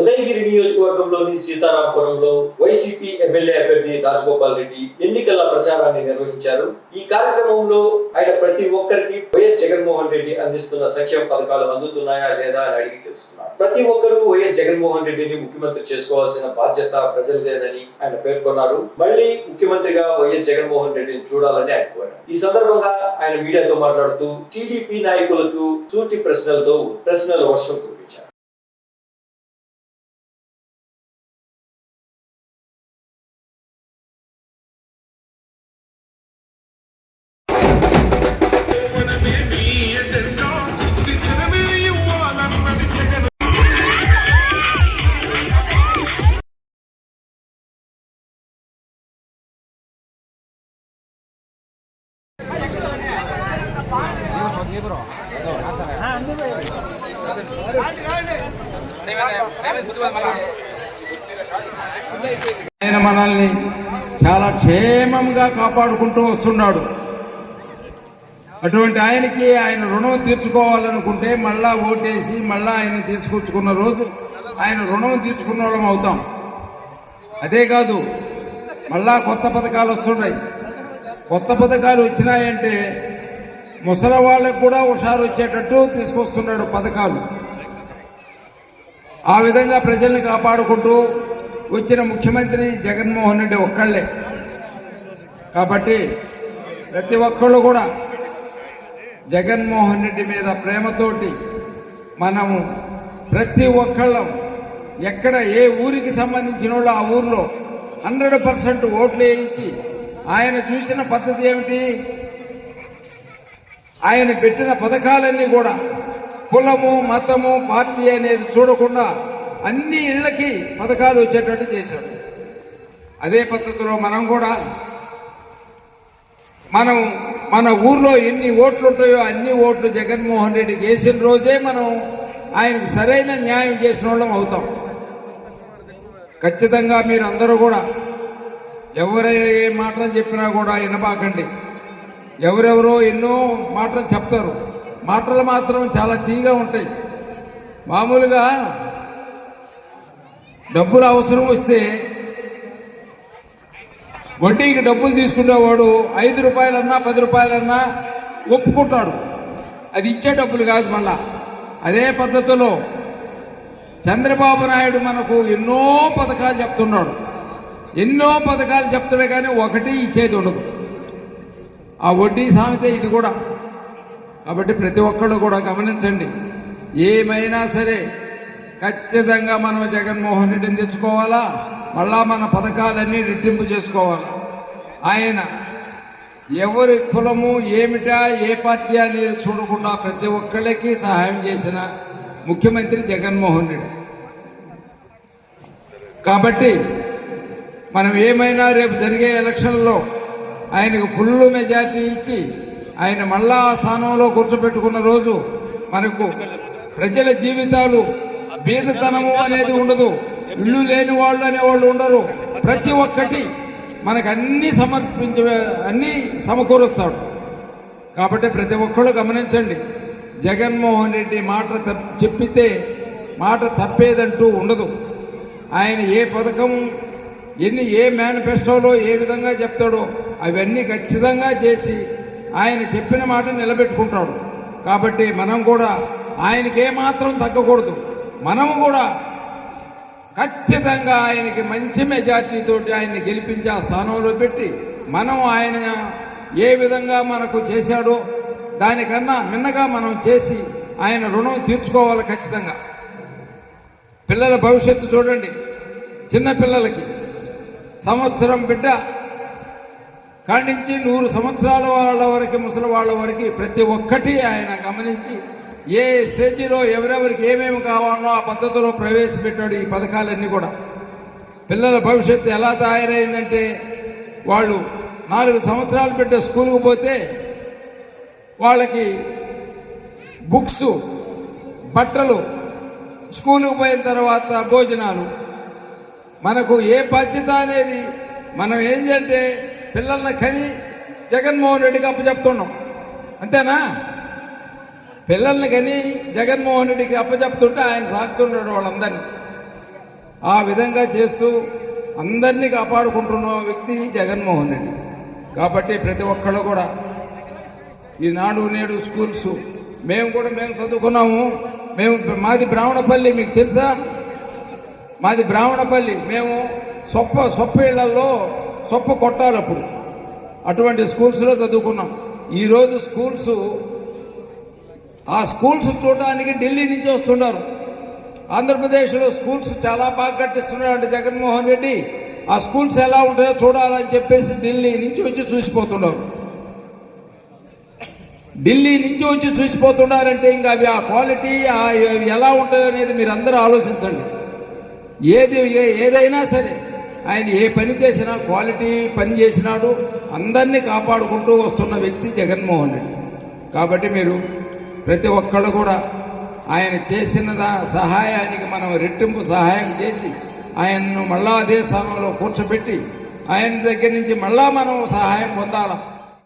ఉదయగిరి నియోజకవర్గంలోని సీతారాంపురంలో YCP MLA అభ్యర్థి రాజగోపాల్ రెడ్డి ఎన్నికల ప్రచారాన్ని నిర్వహించారు. ఈ కార్యక్రమంలో ఆయన ప్రతి ఒక్కరికి వైఎస్ జగన్మోహన్ రెడ్డి అందిస్తున్న సంక్షేమ పథకాలు అందుతున్నాయా లేదా అని అడిగి తెలుసుకున్నారు. ప్రతి ఒక్కరూ వైఎస్ జగన్మోహన్ రెడ్డిని ముఖ్యమంత్రి చేసుకోవాల్సిన బాధ్యత ప్రజలదేనని ఆయన పేర్కొన్నారు. మళ్ళీ ముఖ్యమంత్రిగా వైఎస్ జగన్మోహన్ రెడ్డిని చూడాలని ఆయన కోరారు. ఈ సందర్భంగా ఆయన మీడియాతో మాట్లాడుతూ టీడీపీ నాయకులకు సూటి ప్రశ్నలతో ప్రశ్నల వర్షం ఆయన మనల్ని చాలా క్షేమంగా కాపాడుకుంటూ వస్తున్నాడు. అటువంటి ఆయనకి ఆయన రుణం తీర్చుకోవాలనుకుంటే మళ్ళా ఓటేసి మళ్ళా ఆయన తీసుకొచ్చుకున్న రోజు ఆయన రుణం తీర్చుకున్న వాళ్ళం అవుతాం. అదే కాదు మళ్ళా కొత్త పథకాలు వస్తున్నాయి. కొత్త పథకాలు వచ్చినాయంటే ముసలి వాళ్ళకు కూడా హుషారు వచ్చేటట్టు తీసుకొస్తున్నాడు పథకాలు. ఆ విధంగా ప్రజల్ని కాపాడుకుంటూ వచ్చిన ముఖ్యమంత్రి జగన్మోహన్ రెడ్డి ఒక్కళ్ళే. కాబట్టి ప్రతి ఒక్కళ్ళు కూడా జగన్మోహన్ రెడ్డి మీద ప్రేమతోటి మనము ప్రతి ఒక్కళ్ళం ఎక్కడ ఏ ఊరికి సంబంధించిన వాళ్ళు ఆ ఊర్లో హండ్రెడ్ పర్సెంట్ ఓట్లు వేయించి ఆయన చూసిన పద్ధతి ఏమిటి? ఆయన పెట్టిన పథకాలన్నీ కూడా కులము మతము పార్టీ అనేది చూడకుండా అన్ని ఇళ్ళకి పథకాలు వచ్చేటట్టు చేశాడు అదే పద్ధతిలో మనం కూడా మనం మన ఊర్లో ఎన్ని ఓట్లు ఉంటాయో అన్ని ఓట్లు జగన్మోహన్ రెడ్డికి వేసిన రోజే మనం ఆయనకు సరైన న్యాయం చేసిన వాళ్ళం అవుతాం. ఖచ్చితంగా మీరు అందరూ కూడా ఎవరే ఏ మాటలు చెప్పినా కూడా వినబాకండి. ఎవరెవరో ఎన్నో మాటలు చెప్తారు. మాటలు మాత్రం చాలా తీగా ఉంటాయి. మామూలుగా డబ్బులు అవసరం వస్తే వడ్డీకి డబ్బులు తీసుకునేవాడు ఐదు రూపాయలన్నా పది రూపాయలన్నా ఒప్పుకుంటాడు. అది ఇచ్చే డబ్బులు కాదు మళ్ళా. అదే పద్ధతిలో చంద్రబాబు నాయుడు మనకు ఎన్నో పథకాలు చెప్తున్నాడు. ఎన్నో పథకాలు చెప్తాడు కానీ ఒకటి ఇచ్చేది ఉండదు. ఆ వడ్డీ సామెత ఇది కూడా. కాబట్టి ప్రతి ఒక్కళ్ళు కూడా గమనించండి. ఏమైనా సరే ఖచ్చితంగా మనం జగన్మోహన్ రెడ్డిని తెచ్చుకోవాలా? మళ్ళా మన పథకాలన్నీ రెట్టింపు చేసుకోవాలా? ఆయన ఎవరి కులము ఏమిటా ఏ పార్టీ అనేది చూడకుండా ప్రతి ఒక్కళ్ళకి సహాయం చేసిన ముఖ్యమంత్రి జగన్మోహన్ రెడ్డి. కాబట్టి మనం ఏమైనా రేపు జరిగే ఎలక్షన్లో ఆయనకు ఫుల్ మెజార్టీ ఇచ్చి ఆయన మళ్ళా ఆ స్థానంలో కూర్చోబెట్టుకున్న రోజు మనకు ప్రజల జీవితాలు బీదతనము అనేది ఉండదు. ఇల్లు లేని వాళ్ళు అనేవాళ్ళు ఉండరు. ప్రతి ఒక్కటి మనకు అన్ని సమర్పించే అన్ని సమకూరుస్తాడు. కాబట్టి ప్రతి ఒక్కళ్ళు గమనించండి. జగన్మోహన్ రెడ్డి మాట చెప్పితే మాట తప్పేదంటూ ఉండదు. ఆయన ఏ పథకం ఎన్ని ఏ మేనిఫెస్టోలో ఏ విధంగా చెప్తాడో అవన్నీ ఖచ్చితంగా చేసి ఆయన చెప్పిన మాట నిలబెట్టుకుంటాడు. కాబట్టి మనం కూడా ఆయనకి ఏమాత్రం తగ్గకూడదు. మనము కూడా ఖచ్చితంగా ఆయనకి మంచి మెజార్టీతోటి ఆయన్ని గెలిపించి ఆ స్థానంలో పెట్టి మనం ఆయన ఏ విధంగా మనకు చేశాడో దానికన్నా మిన్నగా మనం చేసి ఆయన రుణం తీర్చుకోవాలి ఖచ్చితంగా. పిల్లల భవిష్యత్తు చూడండి. చిన్న పిల్లలకి సంవత్సరం బిడ్డ. కాడించి నూరు సంవత్సరాల వాళ్ళ వరకు ముసలి వాళ్ళ వరకు ప్రతి ఒక్కటి ఆయన గమనించి ఏ స్టేజీలో ఎవరెవరికి ఏమేమి కావాలో ఆ పద్ధతిలో ప్రవేశపెట్టాడు ఈ పథకాలన్నీ కూడా. పిల్లల భవిష్యత్తు ఎలా తయారైందంటే వాళ్ళు నాలుగు సంవత్సరాలు బిడ్డ స్కూల్కి పోతే వాళ్ళకి బుక్స్ బట్టలు స్కూల్కి పోయిన తర్వాత భోజనాలు మనకు ఏ బాధ్యత అనేది మనం ఏంటంటే పిల్లల్ని కని జగన్మోహన్ రెడ్డికి అప్పచెప్తున్నాం అంతేనా? పిల్లల్ని కని జగన్మోహన్ రెడ్డికి అప్పచెప్తుంటే ఆయన సాగుతున్నాడు వాళ్ళందరినీ. ఆ విధంగా చేస్తూ అందరినీ కాపాడుకుంటున్న వ్యక్తి జగన్మోహన్ రెడ్డి. కాబట్టి ప్రతి ఒక్కళ్ళు కూడా ఈనాడు నేడు స్కూల్స్ మేము కూడా మేము చదువుకున్నాము. మేము మాది బ్రాహ్మణపల్లి మీకు తెలుసా? మాది బ్రాహ్మణపల్లి. మేము సొప్ప సొప్ప ఇళ్ళలో సొప్ప కొట్టాలప్పుడు. అటువంటి స్కూల్స్లో చదువుకున్నాం. ఈరోజు స్కూల్స్ ఆ స్కూల్స్ చూడడానికి ఢిల్లీ నుంచి వస్తున్నారు. ఆంధ్రప్రదేశ్లో స్కూల్స్ చాలా బాగా కట్టిస్తున్నాడు అంటే జగన్మోహన్ రెడ్డి. ఆ స్కూల్స్ ఎలా ఉంటాయో చూడాలని చెప్పేసి ఢిల్లీ నుంచి వచ్చి చూసిపోతున్నారు. ఢిల్లీ నుంచి వచ్చి చూసిపోతున్నారంటే ఇంకా అవి ఆ క్వాలిటీ అవి ఎలా ఉంటాయో అనేది మీరు అందరూ ఆలోచించండి. ఏది ఏదైనా సరే ఆయన ఏ పని చేసినా క్వాలిటీ పని చేసినాడు అందరినీ కాపాడుకుంటూ వస్తున్న వ్యక్తి జగన్మోహన్ రెడ్డి. కాబట్టి మీరు ప్రతి ఒక్కళ్ళు కూడా ఆయన చేసిన దా- సహాయానికి మనం రెట్టింపు సహాయం చేసి ఆయన్ను మళ్ళా అదే స్థానంలో కూర్చోబెట్టి ఆయన దగ్గర నుంచి మళ్ళా మనం సహాయం పొందాలా?